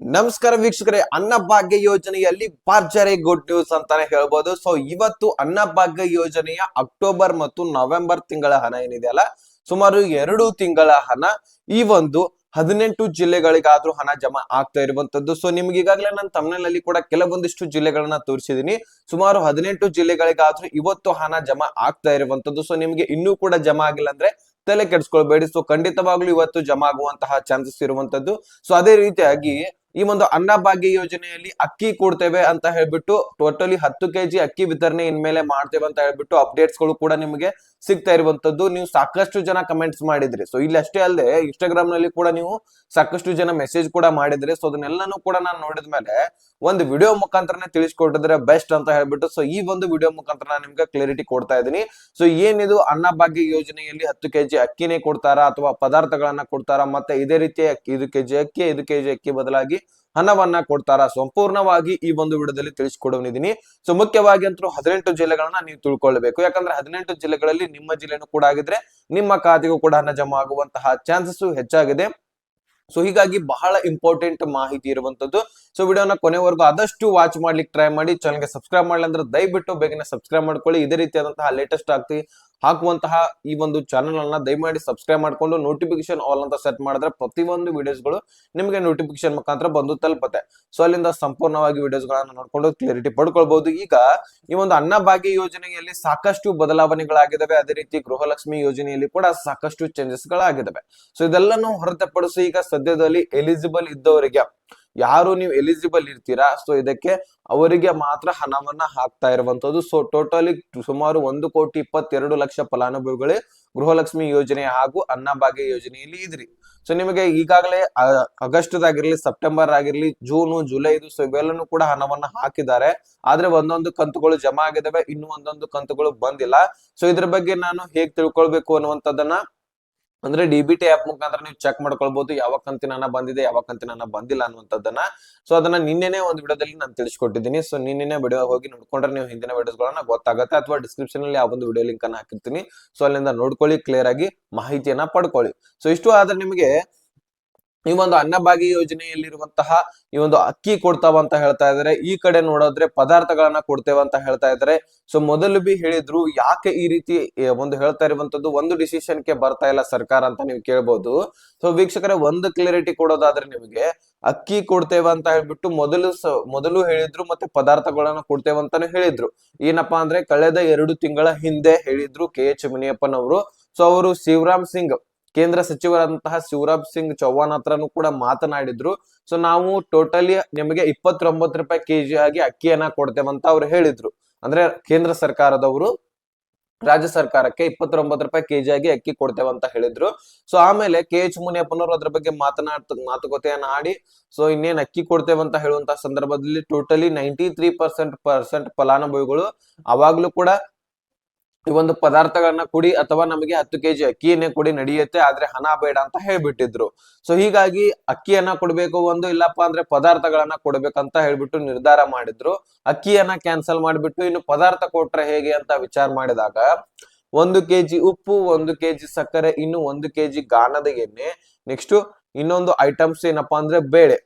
ನಮಸ್ಕಾರ ವೀಕ್ಷಕರೇ ಅನ್ನಭಾಗ್ಯ ಯೋಜನೆಯಲ್ಲಿ ಭರ್ಜರಿ ಗುಡ್ ನ್ಯೂಸ್ ಅಂತಾನೆ ಹೇಳ್ಬೋದು. ಸೊ ಇವತ್ತು ಅನ್ನಭಾಗ್ಯ ಯೋಜನೆಯ ಅಕ್ಟೋಬರ್ ಮತ್ತು ನವೆಂಬರ್ ತಿಂಗಳ ಹಣ ಏನಿದೆಯಲ್ಲ ಸುಮಾರು ಎರಡು ತಿಂಗಳ ಹಣ. ಈ ಒಂದು ಹದಿನೆಂಟು ಜಿಲ್ಲೆಗಳಿಗಾದ್ರೂ ಹಣ ಜಮಾ ಆಗ್ತಾ ಇರುವಂತದ್ದು. ಸೊ ನಿಮ್ಗೆ ಈಗಾಗಲೇ ನಾನು ತಮಿಳಿನಲ್ಲಿ ಕೂಡ ಕೆಲವೊಂದಿಷ್ಟು ಜಿಲ್ಲೆಗಳನ್ನ ತೋರಿಸಿದೀನಿ. ಸುಮಾರು ಹದಿನೆಂಟು ಜಿಲ್ಲೆಗಳಿಗಾದ್ರೂ ಇವತ್ತು ಹಣ ಜಮಾ ಆಗ್ತಾ ಇರುವಂತದ್ದು. ಸೊ ನಿಮ್ಗೆ ಇನ್ನೂ ಕೂಡ ಜಮಾ ಆಗಿಲ್ಲ ಅಂದ್ರೆ ತಲೆ ಕೆಡಿಸ್ಕೊಳ್ಬೇಡಿ. ಸೊ ಖಂಡಿತವಾಗ್ಲೂ ಇವತ್ತು ಜಮಾ ಆಗುವಂತಹ ಚಾನ್ಸಸ್ ಇರುವಂತದ್ದು. ಸೊ ಅದೇ ರೀತಿಯಾಗಿ ಈ ಒಂದು ಅನ್ನಭಾಗ್ಯ ಯೋಜನೆಯಲ್ಲಿ ಅಕ್ಕಿ ಕೊಡ್ತೇವೆ ಅಂತ ಹೇಳ್ಬಿಟ್ಟು ಟೋಟಲಿ ಹತ್ತು ಕೆಜಿ ಅಕ್ಕಿ ವಿತರಣೆ ಇನ್ಮೇಲೆ ಮಾಡ್ತೇವೆ ಅಂತ ಹೇಳ್ಬಿಟ್ಟು ಅಪ್ಡೇಟ್ಸ್ಗಳು ಕೂಡ ನಿಮಗೆ ಸಿಗ್ತಾ ಇರುವಂತದ್ದು. ನೀವು ಸಾಕಷ್ಟು ಜನ ಕಮೆಂಟ್ಸ್ ಮಾಡಿದ್ರಿ. ಸೊ ಇಲ್ಲಿ ಅಷ್ಟೇ ಅಲ್ಲದೆ ಇನ್ಸ್ಟಾಗ್ರಾಮ್ನಲ್ಲಿ ಕೂಡ ನೀವು ಸಾಕಷ್ಟು ಜನ ಮೆಸೇಜ್ ಕೂಡ ಮಾಡಿದ್ರಿ. ಸೊ ಅದನ್ನೆಲ್ಲಾನು ಕೂಡ ನಾನು ನೋಡಿದ ಮೇಲೆ ಒಂದು ವಿಡಿಯೋ ಮುಖಾಂತರನೇ ತಿಳಿಸ್ಕೊಟ್ಟಿದ್ರೆ ಬೆಸ್ಟ್ ಅಂತ ಹೇಳ್ಬಿಟ್ಟು ಸೊ ಈ ಒಂದು ವಿಡಿಯೋ ಮುಖಾಂತರ ನಾನು ನಿಮ್ಗೆ ಕ್ಲಾರಿಟಿ ಕೊಡ್ತಾ ಇದ್ದೀನಿ. ಸೊ ಏನಿದು ಅನ್ನಭಾಗ್ಯ ಯೋಜನೆಯಲ್ಲಿ ಹತ್ತು ಕೆಜಿ ಅಕ್ಕಿನೇ ಕೊಡ್ತಾರಾ ಅಥವಾ ಪದಾರ್ಥಗಳನ್ನ ಕೊಡ್ತಾರಾ? ಮತ್ತೆ ಇದೇ ರೀತಿ ಐದು ಕೆಜಿ ಅಕ್ಕಿ ಐದು ಕೆಜಿ ಅಕ್ಕಿ ಬದಲಾಗಿ ಹಣವನ್ನ ಕೊಡ್ತಾರ. ಸಂಪೂರ್ಣವಾಗಿ ಈ ಒಂದು ವಿಡಿಯೋದಲ್ಲಿ ತಿಳಿಸ್ಕೊಡೋನಿದ್ದೀನಿ ಸೊ ಮುಖ್ಯವಾಗಿ ಅಂತೂ ಹದಿನೆಂಟು ಜಿಲ್ಲೆಗಳನ್ನ ನೀವು ತಿಳ್ಕೊಳ್ಬೇಕು. ಯಾಕಂದ್ರೆ ಹದಿನೆಂಟು ಜಿಲ್ಲೆಗಳಲ್ಲಿ ನಿಮ್ಮ ಜಿಲ್ಲೆನೂ ಕೂಡ ಆಗಿದ್ರೆ ನಿಮ್ಮ ಖಾತೆಗೂ ಕೂಡ ಹಣ ಜಮಾ ಆಗುವಂತಹ ಚಾನ್ಸಸ್ ಹೆಚ್ಚಾಗಿದೆ. ಸೊ ಹೀಗಾಗಿ ಬಹಳ ಇಂಪಾರ್ಟೆಂಟ್ ಮಾಹಿತಿ ಇರುವಂತದ್ದು ಸೊ ವಿಡಿಯೋನ ಕೊನೆವರೆಗೂ ಆದಷ್ಟು ವಾಚ್ ಮಾಡ್ಲಿಕ್ಕೆ ಟ್ರೈ ಮಾಡಿ ಚಾನಲ್ಗೆ ಸಬ್ಸ್ಕ್ರೈಬ್ ಮಾಡಲಿ ಅಂದ್ರೆ ದಯವಿಟ್ಟು ಬೇಗನೆ ಸಬ್ಸ್ಕ್ರೈಬ್ ಮಾಡ್ಕೊಳ್ಳಿ. ಇದೇ ರೀತಿಯಾದಂತಹ ಲೇಟೆಸ್ಟ್ ಆಗ್ತಿ ಹಾಕುವಂತಹ ಈ ಒಂದು ಚಾನಲ್ ಅನ್ನ ದಯಮಾಡಿ ಸಬ್ಸ್ಕ್ರೈಬ್ ಮಾಡ್ಕೊಂಡು ನೋಟಿಫಿಕೇಶನ್ ಆಲ್ ಅಂತ ಸೆಟ್ ಮಾಡಿದ್ರೆ ಪ್ರತಿಯೊಂದು ವಿಡಿಯೋಸ್ಗಳು ನಿಮಗೆ ನೋಟಿಫಿಕೇಶನ್ ಮುಖಾಂತರ ಬಂದು ತಲುಪುತ್ತೆ. ಸೊ ಅಲ್ಲಿಂದ ಸಂಪೂರ್ಣವಾಗಿ ವಿಡಿಯೋಸ್ ಗಳನ್ನ ನೋಡ್ಕೊಂಡು ಕ್ಲಿಯರಿಟಿ ಪಡ್ಕೊಳ್ಬಹುದು. ಈಗ ಈ ಒಂದು ಅನ್ನಭಾಗ್ಯ ಯೋಜನೆಯಲ್ಲಿ ಸಾಕಷ್ಟು ಬದಲಾವಣೆಗಳಾಗಿದ್ದಾವೆ ಅದೇ ರೀತಿ ಗೃಹಲಕ್ಷ್ಮಿ ಯೋಜನೆಯಲ್ಲಿ ಕೂಡ ಸಾಕಷ್ಟು ಚೇಂಜಸ್ ಗಳಾಗಿದ್ದಾವೆ ಸೊ ಇದೆಲ್ಲನೂ ಹೊರತುಪಡಿಸಿ ಈಗ ಸದ್ಯದಲ್ಲಿ ಎಲಿಜಿಬಲ್ ಇದ್ದವರಿಗೆ ಯಾರು ನೀವು ಎಲಿಜಿಬಲ್ ಇರ್ತೀರಾ? ಸೊ ಇದಕ್ಕೆ ಅವರಿಗೆ ಮಾತ್ರ ಹಣವನ್ನ ಹಾಕ್ತಾ ಇರುವಂತದ್ದು. ಸೊ ಟೋಟಲಿ ಸುಮಾರು ಒಂದು ಕೋಟಿ ಇಪ್ಪತ್ತೆರಡು ಲಕ್ಷ ಫಲಾನುಭವಿಗಳೇ ಗೃಹಲಕ್ಷ್ಮಿ ಯೋಜನೆ ಹಾಗೂ ಅನ್ನಭಾಗ್ಯ ಯೋಜನೆಯಲ್ಲಿ ಇದ್ರಿ. ಸೊ ನಿಮಗೆ ಈಗಾಗಲೇ ಆಗಸ್ಟ್ ಆಗಿರ್ಲಿ ಸೆಪ್ಟೆಂಬರ್ ಆಗಿರ್ಲಿ ಜೂನ್, ಜುಲೈದು ಸೊ ಇವೆಲ್ಲನೂ ಕೂಡ ಹಣವನ್ನ ಹಾಕಿದ್ದಾರೆ. ಆದ್ರೆ ಒಂದೊಂದು ಕಂತುಗಳು ಜಮಾ ಆಗಿದಾವೆ, ಇನ್ನು ಒಂದೊಂದು ಕಂತುಗಳು ಬಂದಿಲ್ಲ. ಸೊ ಇದ್ರ ಬಗ್ಗೆ ನಾನು ಹೇಗ್ ತಿಳ್ಕೊಳ್ಬೇಕು ಅನ್ನುವಂಥದ್ದನ್ನ ಅಂದ್ರೆ ಡಿ ಬಿ ಟಿ ಆಪ್ ಮುಖಾಂತರ ನೀವು ಚೆಕ್ ಮಾಡ್ಕೊಳ್ಬಹುದು ಯಾವ ಕಂತಿನ ಬಂದಿದೆ ಯಾವ ಕಂತಿನ ಬಂದಿಲ್ಲ ಅನ್ನುವಂಥದ್ದನ್ನ. ಸೊ ಅದನ್ನ ನಿನ್ನೆನೆ ಒಂದು ವಿಡಿಯೋದಲ್ಲಿ ನಾನು ತಿಳಿಸ್ಕೊಟ್ಟಿದ್ದೀನಿ. ಸೊ ನಿನ್ನೆ ವಿಡಿಯೋ ಹೋಗಿ ನೋಡ್ಕೊಂಡ್ರೆ ನೀವು ಹಿಂದಿನ ವಿಡಿಯೋಸ್ಗಳನ್ನ ಗೊತ್ತಾಗುತ್ತೆ ಅಥವಾ ಡಿಸ್ಕ್ರಿಪ್ಷನ್ ಅಲ್ಲಿ ಆ ಒಂದು ವಿಡಿಯೋ ಲಿಂಕ್ ಅನ್ನ ಹಾಕಿರ್ತೀನಿ. ಸೊ ಅಲ್ಲಿಂದ ನೋಡ್ಕೊಳ್ಳಿ ಕ್ಲಿಯರ್ ಆಗಿ ಮಾಹಿತಿಯನ್ನ ಪಡ್ಕೊಳ್ಳಿ. ಸೊ ಇಷ್ಟು ಆದ್ರೆ ನಿಮಗೆ ಈ ಒಂದು ಅನ್ನಭಾಗ್ಯ ಯೋಜನೆಯಲ್ಲಿರುವಂತಹ ಈ ಒಂದು ಅಕ್ಕಿ ಕೊಡ್ತಾವ ಅಂತ ಹೇಳ್ತಾ ಇದಾರೆ ಈ ಕಡೆ ನೋಡಿದ್ರೆ ಪದಾರ್ಥಗಳನ್ನ ಕೊಡ್ತೇವೆ ಅಂತ ಹೇಳ್ತಾ ಇದಾರೆ ಸೊ ಮೊದಲು ಬಿ ಹೇಳಿದ್ರು ಯಾಕೆ ಈ ರೀತಿ ಒಂದು ಹೇಳ್ತಾ ಇರುವಂತದ್ದು ಒಂದು ಡಿಸಿಷನ್ಗೆ ಬರ್ತಾ ಇಲ್ಲ ಸರ್ಕಾರ ಅಂತ ನೀವು ಕೇಳ್ಬೋದು. ಸೊ ವೀಕ್ಷಕರೇ, ಒಂದು ಕ್ಲಿಯರಿಟಿ ಕೊಡೋದಾದ್ರೆ ನಿಮಗೆ ಅಕ್ಕಿ ಕೊಡ್ತೇವೆ ಅಂತ ಹೇಳ್ಬಿಟ್ಟು ಮೊದಲು ಮೊದಲು ಹೇಳಿದ್ರು ಮತ್ತೆ ಪದಾರ್ಥಗಳನ್ನ ಕೊಡ್ತೇವೆ ಅಂತಾನು ಹೇಳಿದ್ರು. ಏನಪ್ಪಾ ಅಂದ್ರೆ, ಕಳೆದ ಎರಡು ತಿಂಗಳ ಹಿಂದೆ ಹೇಳಿದ್ರು ಕೆ ಎಚ್ ಮುನಿಯಪ್ಪನವರು. ಸೊ ಅವರು ಶಿವರಾಮ್ ಸಿಂಗ್ ಕೇಂದ್ರ ಸಚಿವರಂತಹ ಶಿವರಾಜ್ ಸಿಂಗ್ ಚೌಹಾಣ್ ಹತ್ರನು ಕೂಡ ಮಾತನಾಡಿದ್ರು. ಸೊ ನಾವು ಟೋಟಲಿ ನಿಮಗೆ ಇಪ್ಪತ್ತೊಂಬತ್ತು ರೂಪಾಯಿ ಕೆಜಿ ಆಗಿ ಅಕ್ಕಿಯನ್ನ ಕೊಡ್ತೇವೆ ಅಂತ ಅವ್ರು ಹೇಳಿದ್ರು. ಅಂದ್ರೆ ಕೇಂದ್ರ ಸರ್ಕಾರದವರು ರಾಜ್ಯ ಸರ್ಕಾರಕ್ಕೆ ಇಪ್ಪತ್ತೊಂಬತ್ತು ರೂಪಾಯಿ ಕೆಜಿ ಆಗಿ ಅಕ್ಕಿ ಕೊಡ್ತೇವೆ ಅಂತ ಹೇಳಿದ್ರು. ಸೊ ಆಮೇಲೆ ಕೆ ಎಚ್ ಮುನಿಯಪ್ಪನವರು ಅದ್ರ ಬಗ್ಗೆ ಮಾತನಾಡ್ತ, ಮಾತುಕತೆಯನ್ನ ಆಡಿ ಸೊ ಇನ್ನೇನ್ ಅಕ್ಕಿ ಕೊಡ್ತೇವೆ ಅಂತ ಹೇಳುವಂತ ಸಂದರ್ಭದಲ್ಲಿ totally ninety three percent percent ಫಲಾನುಭವಿಗಳು ಅವಾಗ್ಲೂ ಕೂಡ ಈ ಒಂದು ಪದಾರ್ಥಗಳನ್ನ ಕೊಡಿ ಅಥವಾ ನಮಗೆ ಹತ್ತು ಕೆಜಿ ಅಕ್ಕಿಯನ್ನೇ ಕೊಡಿ ನಡೆಯುತ್ತೆ, ಆದ್ರೆ ಹಣ ಬೇಡ ಅಂತ ಹೇಳ್ಬಿಟ್ಟಿದ್ರು. ಸೊ ಹೀಗಾಗಿ ಅಕ್ಕಿಯನ್ನ ಕೊಡ್ಬೇಕು ಒಂದು, ಇಲ್ಲಪ್ಪ ಅಂದ್ರೆ ಪದಾರ್ಥಗಳನ್ನ ಕೊಡ್ಬೇಕಂತ ಹೇಳ್ಬಿಟ್ಟು ನಿರ್ಧಾರ ಮಾಡಿದ್ರು. ಅಕ್ಕಿಯನ್ನ ಕ್ಯಾನ್ಸಲ್ ಮಾಡಿಬಿಟ್ಟು ಇನ್ನು ಪದಾರ್ಥ ಕೊಟ್ರೆ ಹೇಗೆ ಅಂತ ವಿಚಾರ ಮಾಡಿದಾಗ, ಒಂದು ಕೆಜಿ ಉಪ್ಪು, ಒಂದು ಕೆಜಿ ಸಕ್ಕರೆ, ಇನ್ನು ಒಂದು ಕೆಜಿ ಗಾಣದ ಎಣ್ಣೆ ನೆಕ್ಸ್ಟ್ ಇನ್ನೊಂದು ಐಟಮ್ಸ್ ಏನಪ್ಪಾ ಅಂದ್ರೆ ಬೇಳೆ.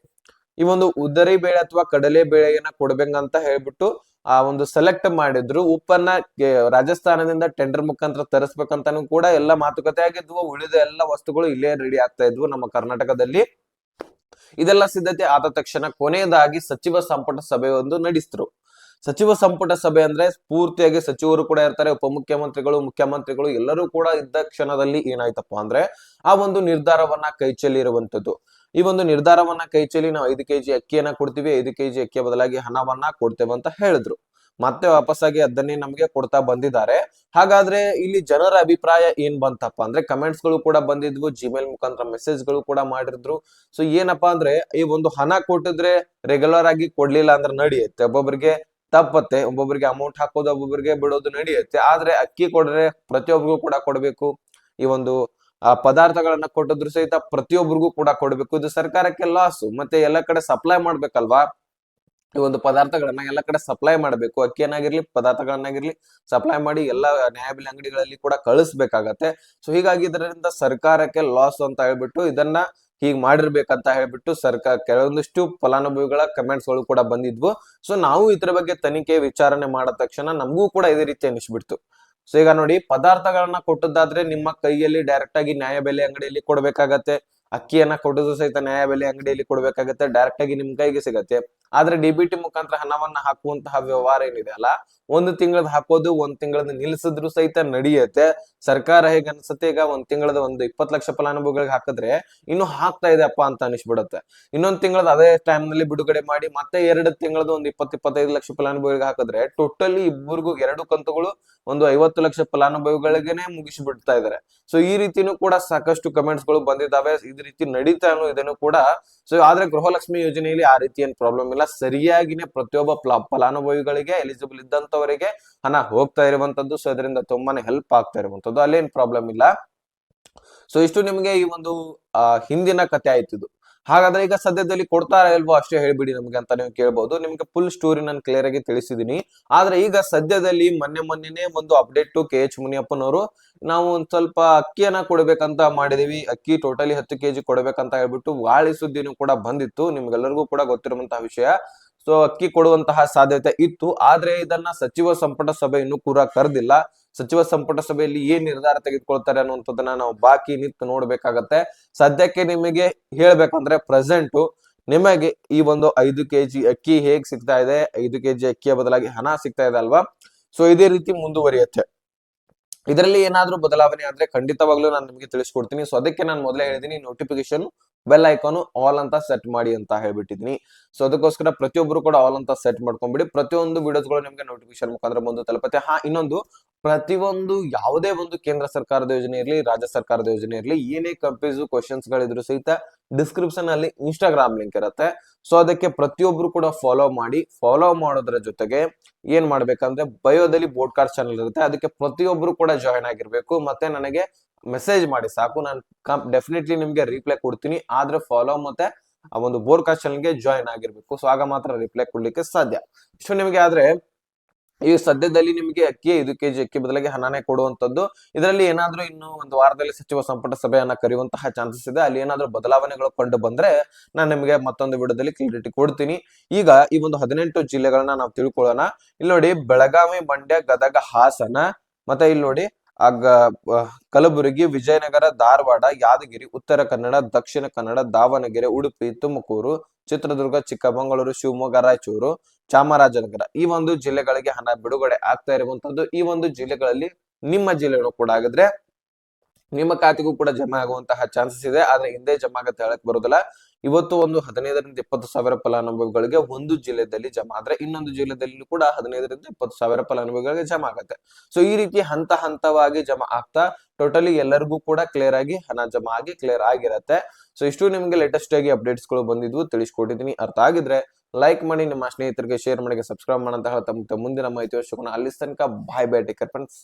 ಈ ಒಂದು ಉದರಿ ಬೇಳೆ ಅಥವಾ ಕಡಲೆ ಬೇಳೆಯನ್ನ ಕೊಡ್ಬೇಕಂತ ಹೇಳ್ಬಿಟ್ಟು ಆ ಒಂದು ಸೆಲೆಕ್ಟ್ ಮಾಡಿದ್ರು, ಉಪ್ಪನ್ನ ರಾಜಸ್ಥಾನದಿಂದ ಟೆಂಡರ್ ಮುಖಾಂತರ ತರಿಸ್ಬೇಕಂತಾನು ಕೂಡ ಎಲ್ಲ ಮಾತುಕತೆ ಆಗಿದ್ವು. ಉಳಿದ ಎಲ್ಲ ವಸ್ತುಗಳು ಇಲ್ಲೇ ರೆಡಿ ಆಗ್ತಾ ಇದ್ವು ನಮ್ಮ ಕರ್ನಾಟಕದಲ್ಲಿ. ಇದೆಲ್ಲ ಸಿದ್ಧತೆ ಆದ ತಕ್ಷಣ ಕೊನೆಯದಾಗಿ ಸಚಿವ ಸಂಪುಟ ಸಭೆ ಒಂದು ನಡೆಸಿದ್ರು. ಸಚಿವ ಸಂಪುಟ ಸಭೆ ಅಂದ್ರೆ ಪೂರ್ತಿಯಾಗಿ ಸಚಿವರು ಕೂಡ ಇರ್ತಾರೆ, ಉಪಮುಖ್ಯಮಂತ್ರಿಗಳು, ಮುಖ್ಯಮಂತ್ರಿಗಳು ಎಲ್ಲರೂ ಕೂಡ ಇದ್ದ ಕ್ಷಣದಲ್ಲಿ ಏನಾಯ್ತಪ್ಪ ಅಂದ್ರೆ ಆ ಒಂದು ನಿರ್ಧಾರವನ್ನ ಕೈ ಚೆಲ್ಲಿರುವಂತದ್ದು ಈ ಒಂದು ನಿರ್ಧಾರವನ್ನ ಕೈ ಚೆಲ್ಲಿ ನಾವು ಐದು ಕೆಜಿ ಅಕ್ಕಿಯನ್ನ ಕೊಡ್ತೀವಿ, ಐದು ಕೆಜಿ ಅಕ್ಕಿಯ ಬದಲಾಗಿ ಹಣವನ್ನ ಕೊಡ್ತೇವೆ ಅಂತ ಹೇಳಿದ್ರು. ಮತ್ತೆ ವಾಪಸ್ಸಾಗಿ ಅದನ್ನೇ ನಮ್ಗೆ ಕೊಡ್ತಾ ಬಂದಿದ್ದಾರೆ. ಹಾಗಾದ್ರೆ ಇಲ್ಲಿ ಜನರ ಅಭಿಪ್ರಾಯ ಏನ್ ಬಂತಪ್ಪ ಅಂದ್ರೆ ಕಮೆಂಟ್ಸ್ಗಳು ಕೂಡ ಬಂದಿದ್ವು ಜಿಮೇಲ್ ಮುಖಾಂತರ ಮೆಸೇಜ್ಗಳು ಕೂಡ ಮಾಡಿದ್ರು. ಸೊ ಏನಪ್ಪಾ ಅಂದ್ರೆ ಈ ಒಂದು ಹಣ ಕೊಟ್ಟಿದ್ರೆ ರೆಗ್ಯುಲರ್ ಆಗಿ ಕೊಡ್ಲಿಲ್ಲ ಅಂದ್ರೆ ನಡೆಯುತ್ತೆ. ಒಬ್ಬೊಬ್ಬರಿಗೆ ತಪ್ಪತ್ತೆ ಒಬ್ಬೊಬ್ಬರಿಗೆ ಅಮೌಂಟ್ ಹಾಕೋದು ಒಬ್ಬೊಬ್ಬರಿಗೆ ಬಿಡೋದು ನಡೆಯುತ್ತೆ. ಆದ್ರೆ ಅಕ್ಕಿ ಕೊಡ್ರೆ ಪ್ರತಿಯೊಬ್ಬರಿಗೂ ಕೂಡ ಕೊಡ್ಬೇಕು. ಈ ಒಂದು ಆ ಪದಾರ್ಥಗಳನ್ನ ಕೊಟ್ಟಿದ್ರು ಸಹಿತ ಪ್ರತಿಯೊಬ್ಬರಿಗೂ ಕೂಡ ಕೊಡ್ಬೇಕು. ಇದು ಸರ್ಕಾರಕ್ಕೆ ಲಾಸ್ ಮತ್ತೆ ಎಲ್ಲ ಕಡೆ ಸಪ್ಲೈ ಮಾಡ್ಬೇಕಲ್ವಾ? ಈ ಒಂದು ಪದಾರ್ಥಗಳನ್ನ ಎಲ್ಲ ಕಡೆ ಸಪ್ಲೈ ಮಾಡಬೇಕು. ಅಕ್ಕಿಯನ್ನಾಗಿರ್ಲಿ ಪದಾರ್ಥಗಳನ್ನಾಗಿರ್ಲಿ ಸಪ್ಲೈ ಮಾಡಿ ಎಲ್ಲ ನ್ಯಾಯಬೆಲೆ ಅಂಗಡಿಗಳಲ್ಲಿ ಕೂಡ ಕಳಿಸ್ಬೇಕಾಗತ್ತೆ. ಸೊ ಹೀಗಾಗಿ ಇದರಿಂದ ಸರ್ಕಾರಕ್ಕೆ ಲಾಸ್ ಅಂತ ಹೇಳ್ಬಿಟ್ಟು ಇದನ್ನ ಹೀಗ್ ಮಾಡಿರ್ಬೇಕಂತ ಹೇಳ್ಬಿಟ್ಟು ಸರ್ಕಾರ ಕೆಲವೊಂದಿಷ್ಟು ಫಲಾನುಭವಿಗಳ ಕಮೆಂಟ್ಸ್ಗಳು ಕೂಡ ಬಂದಿದ್ವು. ಸೊ ನಾವು ಇದ್ರ ಬಗ್ಗೆ ತನಿಖೆ ವಿಚಾರಣೆ ಮಾಡಿದ ತಕ್ಷಣ ನಮಗೂ ಕೂಡ ಇದೇ ರೀತಿ ಅನಿಸ್ಬಿಡ್ತು ಸೊ ಈಗ ನೋಡಿ ಪದಾರ್ಥಗಳನ್ನ ಕೊಟ್ಟದ್ದಾದ್ರೆ ನಿಮ್ಮ ಕೈಯಲ್ಲಿ ಡೈರೆಕ್ಟ್ ಆಗಿ ನ್ಯಾಯಬೆಲೆ ಅಂಗಡಿಯಲ್ಲಿ ಕೊಡ್ಬೇಕಾಗತ್ತೆ. ಅಕ್ಕಿಯನ್ನ ಕೊಡೋದು ಸಹಿತ ನ್ಯಾಯಬೆಲೆ ಅಂಗಡಿಯಲ್ಲಿ ಕೊಡ್ಬೇಕಾಗತ್ತೆ ಡೈರೆಕ್ಟ್ ಆಗಿ ನಿಮ್ ಕೈಗೆ ಸಿಗತ್ತೆ. ಆದ್ರೆ ಡಿಬಿಟಿ ಮುಖಾಂತರ ಹಣವನ್ನ ಹಾಕುವಂತಹ ವ್ಯವಹಾರ ಏನಿದೆ ಅಲ್ಲ, ಒಂದು ತಿಂಗಳದ ಹಾಕೋದು, ಒಂದ್ ತಿಂಗಳದ ನಿಲ್ಸಿದ್ರು ಸಹಿತ ನಡೆಯುತ್ತೆ. ಸರ್ಕಾರ ಹೇಗೆ ಅನ್ಸುತ್ತೆ, ಈಗ ಒಂದ್ ತಿಂಗಳದ ಒಂದು ಇಪ್ಪತ್ ಲಕ್ಷ ಫಲಾನುಭವಿಗಳಿಗೆ ಹಾಕಿದ್ರೆ ಇನ್ನು ಹಾಕ್ತಾ ಇದೆಯಪ್ಪ ಅಂತ ಅನಿಸ್ಬಿಡುತ್ತೆ. ಇನ್ನೊಂದ್ ತಿಂಗಳದ ಅದೇ ಟೈಮ್ನಲ್ಲಿ ಬಿಡುಗಡೆ ಮಾಡಿ ಮತ್ತೆ ಎರಡು ತಿಂಗಳದ ಒಂದು ಇಪ್ಪತ್ ಇಪ್ಪತ್ತೈದು ಲಕ್ಷ ಫಲಾನುಭವಿಗಳಿಗೆ ಹಾಕಿದ್ರೆ ಟೋಟಲಿ ಇಬ್ಬರಿಗೂ ಎರಡು ಕಂತುಗಳು ಒಂದು ಐವತ್ತು ಲಕ್ಷ ಫಲಾನುಭವಿಗಳಿಗೆನೆ ಮುಗಿಸಿ ಬಿಡ್ತಾ ಇದಾರೆ. ಸೊ ಈ ರೀತಿನೂ ಕೂಡ ಸಾಕಷ್ಟು ಕಮೆಂಟ್ಸ್ಗಳು ಬಂದಿದ್ದಾವೆ. ಇದೇ ರೀತಿ ನಡೀತಾ ಇದನ್ನು ಕೂಡ ಸೊ ಆದ್ರೆ ಗೃಹಲಕ್ಷ್ಮಿ ಯೋಜನೆಯಲ್ಲಿ ಆ ರೀತಿ ಏನ್ ಪ್ರಾಬ್ಲಮ್ ಇಲ್ಲ. ಸರಿಯಾಗಿನೇ ಪ್ರತಿಯೊಬ್ಬ ಫಲಾನುಭವಿಗಳಿಗೆ ಎಲಿಜಿಬಲ್ ಇದ್ದಂತವರಿಗೆ ಹಣ ಹೋಗ್ತಾ ಇರುವಂತದ್ದು ಸೊ ಇದರಿಂದ ತುಂಬಾನೇ ಹೆಲ್ಪ್ ಆಗ್ತಾ ಇರುವಂತದ್ದು ಅಲ್ಲೇನ್ ಪ್ರಾಬ್ಲಮ್ ಇಲ್ಲ. ಸೊ ಇಷ್ಟು ನಿಮಗೆ ಈ ಒಂದು ಹಿಂದಿನ ಕತೆ ಇದು ಹಾಗಾದ್ರೆ ಈಗ ಸದ್ಯದಲ್ಲಿ ಕೊಡ್ತಾರ ಇಲ್ವೋ ಅಷ್ಟೇ ಹೇಳ್ಬಿಡಿ ನಮ್ಗೆ ಅಂತ ನೀವು ಕೇಳ್ಬಹುದು ನಿಮ್ಗೆ ಫುಲ್ ಸ್ಟೋರಿ ನಾನು ಕ್ಲಿಯರ್ ಆಗಿ ತಿಳಿಸಿದೀನಿ. ಆದ್ರೆ ಈಗ ಸದ್ಯದಲ್ಲಿ ಮೊನ್ನೆ ಮೊನ್ನೆನೆ ಒಂದು ಅಪ್ಡೇಟ್ ಕೆ ಎಚ್ ಮುನಿಯಪ್ಪನವರು, ನಾವು ಒಂದ್ ಸ್ವಲ್ಪ ಅಕ್ಕಿಯನ್ನ ಕೊಡ್ಬೇಕಂತ ಮಾಡಿದೀವಿ. ಅಕ್ಕಿ ಟೋಟಲಿ ಹತ್ತು ಕೆಜಿ ಕೊಡ್ಬೇಕಂತ ಹೇಳ್ಬಿಟ್ಟು ಗಾಳಿ ಸುದ್ದಿನೂ ಕೂಡ ಬಂದಿತ್ತು. ನಿಮ್ಗೆಲ್ಲರಿಗೂ ಕೂಡ ಗೊತ್ತಿರುವಂತಹ ವಿಷಯ. ಸೊ ಅಕ್ಕಿ ಕೊಡುವಂತಹ ಸಾಧ್ಯತೆ ಇತ್ತು. ಆದ್ರೆ ಇದನ್ನ ಸಚಿವ ಸಂಪುಟ ಸಭೆ ಇನ್ನೂ ಕೂಡ ಕರೆದಿಲ್ಲ. ಸಚಿವ ಸಂಪುಟ ಸಭೆಯಲ್ಲಿ ಏನ್ ನಿರ್ಧಾರ ತೆಗೆದುಕೊಳ್ತಾರೆ ಅನ್ನುವಂಥದ್ದನ್ನ ನಾವು ಬಾಕಿ ನಿಂತು ನೋಡ್ಬೇಕಾಗತ್ತೆ. ಸದ್ಯಕ್ಕೆ ನಿಮಗೆ ಹೇಳ್ಬೇಕಂದ್ರೆ ಪ್ರೆಸೆಂಟ್ ನಿಮಗೆ ಈ ಒಂದು ಐದು ಕೆಜಿ ಅಕ್ಕಿ ಹೇಗ್ ಸಿಗ್ತಾ ಇದೆ? ಐದು ಕೆಜಿ ಅಕ್ಕಿಯ ಬದಲಾಗಿ ಹಣ ಸಿಗ್ತಾ ಇದೆ ಅಲ್ವಾ? ಸೊ ಇದೇ ರೀತಿ ಮುಂದುವರಿಯುತ್ತೆ. ಇದರಲ್ಲಿ ಏನಾದ್ರೂ ಬದಲಾವಣೆ ಆದ್ರೆ ಖಂಡಿತವಾಗ್ಲೂ ನಾನು ನಿಮಗೆ ತಿಳಿಸ್ಕೊಡ್ತೀನಿ. ಸೊ ಅದಕ್ಕೆ ನಾನು ಮೊದಲೇ ಹೇಳಿದೀನಿ ನೋಟಿಫಿಕೇಶನ್ ಬೆಲ್ ಐಕಾನು ಆಲ್ ಅಂತ ಸೆಟ್ ಮಾಡಿ ಅಂತ ಹೇಳ್ಬಿಟ್ಟಿದೀನಿ. ಸೊ ಅದಕ್ಕೋಸ್ಕರ ಪ್ರತಿಯೊಬ್ಬರು ಕೂಡ ಆಲ್ ಅಂತ ಸೆಟ್ ಮಾಡ್ಕೊಂಡ್ಬಿಡಿ ಪ್ರತಿಯೊಂದು ವಿಡಿಯೋಸ್ಗಳು ನಿಮಗೆ ನೋಟಿಫಿಕೇಶನ್ ಮುಖಾಂತರ ಬಂದು ತಲುಪತ್ತೆ. ಹಾ, ಇನ್ನೊಂದು ಪ್ರತಿಯೊಂದು ಯಾವುದೇ ಒಂದು ಕೇಂದ್ರ ಸರ್ಕಾರದ ಯೋಜನೆ ಇರಲಿ, ರಾಜ್ಯ ಸರ್ಕಾರದ ಯೋಜನೆ ಇರಲಿ, ಏನೇ ಕಂಪೇಸ್ ಕ್ವಶನ್ಸ್ ಗಳಿದ್ರು ಸಹಿತ ಡಿಸ್ಕ್ರಿಪ್ಷನ್ ಅಲ್ಲಿ ಇನ್ಸ್ಟಾಗ್ರಾಮ್ ಲಿಂಕ್ ಇರುತ್ತೆ. ಸೊ ಅದಕ್ಕೆ ಪ್ರತಿಯೊಬ್ರು ಕೂಡ ಫಾಲೋ ಮಾಡಿ ಫಾಲೋ ಮಾಡೋದ್ರ ಜೊತೆಗೆ ಏನ್ ಮಾಡ್ಬೇಕಂದ್ರೆ ಬಯೋದಲ್ಲಿ ಬೋರ್ಡ್ ಕಾರ್ಡ್ ಚಾನಲ್ ಇರುತ್ತೆ. ಅದಕ್ಕೆ ಪ್ರತಿಯೊಬ್ರು ಕೂಡ ಜಾಯಿನ್ ಆಗಿರ್ಬೇಕು. ಮತ್ತೆ ನನಗೆ ಮೆಸೇಜ್ ಮಾಡಿ ಸಾಕು. ನಾನು ಡೆಫಿನೆಟ್ಲಿ ನಿಮ್ಗೆ ರಿಪ್ಲೈ ಕೊಡ್ತೀನಿ. ಆದ್ರೆ ಫಾಲೋ ಮತ್ತೆ ಆ ಒಂದು ಬೋರ್ಡ್ ಕಾಸ್ಟ್ ಚಾನಲ್ಗೆ ಜಾಯಿನ್ ಆಗಿರ್ಬೇಕು. ಸೊ ಆಗ ಮಾತ್ರ ರಿಪ್ಲೈ ಕೊಡ್ಲಿಕ್ಕೆ ಸಾಧ್ಯ. ಇಷ್ಟು ನಿಮಗೆ ಆದ್ರೆ ಈ ಸದ್ಯದಲ್ಲಿ ನಿಮಗೆ ಅಕ್ಕಿ ಐದು ಕೆಜಿ ಅಕ್ಕಿ ಬದಲಾಗಿ ಹಣನೇ ಕೊಡುವಂತದ್ದು ಇದರಲ್ಲಿ ಏನಾದ್ರೂ ಇನ್ನು ಒಂದು ವಾರದಲ್ಲಿ ಸಚಿವ ಸಂಪುಟ ಸಭೆಯನ್ನ ಕರೆಯುವಂತಹ ಚಾನ್ಸಸ್ ಇದೆ. ಅಲ್ಲಿ ಏನಾದ್ರೂ ಬದಲಾವಣೆಗಳು ಕಂಡು ಬಂದ್ರೆ ನಾನು ನಿಮಗೆ ಮತ್ತೊಂದು ವಿಡಿಯೋದಲ್ಲಿ ಕ್ಲಿಯರಿಟಿ ಕೊಡ್ತೀನಿ. ಈಗ ಈ ಒಂದು ಹದಿನೆಂಟು ಜಿಲ್ಲೆಗಳನ್ನ ನಾವು ತಿಳ್ಕೊಳ್ಳೋಣ. ಇಲ್ಲಿ ನೋಡಿ ಬೆಳಗಾವಿ, ಮಂಡ್ಯ, ಗದಗ, ಹಾಸನ, ಮತ್ತೆ ಇಲ್ಲಿ ನೋಡಿ ಆಗ ಕಲಬುರಗಿ, ವಿಜಯನಗರ, ಧಾರವಾಡ, ಯಾದಗಿರಿ, ಉತ್ತರ ಕನ್ನಡ, ದಕ್ಷಿಣ ಕನ್ನಡ, ದಾವಣಗೆರೆ, ಉಡುಪಿ, ತುಮಕೂರು, ಚಿತ್ರದುರ್ಗ, ಚಿಕ್ಕಮಗಳೂರು, ಶಿವಮೊಗ್ಗ, ರಾಯಚೂರು, ಚಾಮರಾಜನಗರ ಈ ಒಂದು ಜಿಲ್ಲೆಗಳಿಗೆ ಹಣ ಬಿಡುಗಡೆ ಆಗ್ತಾ ಇರುವಂತದ್ದು. ಈ ಒಂದು ಜಿಲ್ಲೆಗಳಲ್ಲಿ ನಿಮ್ಮ ಜಿಲ್ಲೆಗಳು ಕೂಡ ಆಗಿದ್ರೆ ನಿಮ್ಮ ಖಾತೆಗೂ ಕೂಡ ಜಮಾ ಆಗುವಂತಹ ಚಾನ್ಸಸ್ ಇದೆ. ಆದ್ರೆ ಹಿಂದೆ ಜಮಾ ಆಗತ್ತೆ ಹೇಳಕ್ ಬರೋದಿಲ್ಲ. ಇವತ್ತು ಒಂದು ಹದಿನೈದರಿಂದ ಇಪ್ಪತ್ತು ಸಾವಿರ ಫಲಾನುಭವಿಗಳಿಗೆ ಒಂದು ಜಿಲ್ಲೆದಲ್ಲಿ ಜಮಾ ಆದ್ರೆ ಇನ್ನೊಂದು ಜಿಲ್ಲೆದಲ್ಲಿ ಕೂಡ ಹದಿನೈದರಿಂದ ಇಪ್ಪತ್ತು ಸಾವಿರ ಫಲಾನುಭವಿಗಳಿಗೆ ಜಮಾ ಆಗುತ್ತೆ. ಸೊ ಈ ರೀತಿ ಹಂತ ಹಂತವಾಗಿ ಜಮಾ ಆಗ್ತಾ ಟೋಟಲಿ ಎಲ್ಲರಿಗೂ ಕೂಡ ಕ್ಲಿಯರ್ ಆಗಿ ಹಣ ಜಮಾ ಆಗಿ ಕ್ಲಿಯರ್ ಆಗಿರತ್ತೆ. ಸೊ ಇಷ್ಟು ನಿಮಗೆ ಲೇಟೆಸ್ಟ್ ಆಗಿ ಅಪ್ಡೇಟ್ಸ್ಗಳು ಬಂದಿದ್ವು, ತಿಳಿಸ್ಕೊಟ್ಟಿದ್ದೀನಿ. ಅರ್ಥ ಆಗಿದ್ರೆ ಲೈಕ್ ಮಾಡಿ, ನಿಮ್ಮ ಸ್ನೇಹಿತರಿಗೆ ಶೇರ್ ಮಾಡಿ, ಸಬ್ಸ್ಕ್ರೈಬ್ ಮಾಡಂತ ಹೇಳ್ತಾ ಮುಂದಿನ ಮಾಹಿತಿ ವರ್ಷ ಅಲ್ಲಿ ತನಕ ಬಾಯ್ ಬೈ ಟೇಕರ್ ಫ್ರೆಂಡ್ಸ್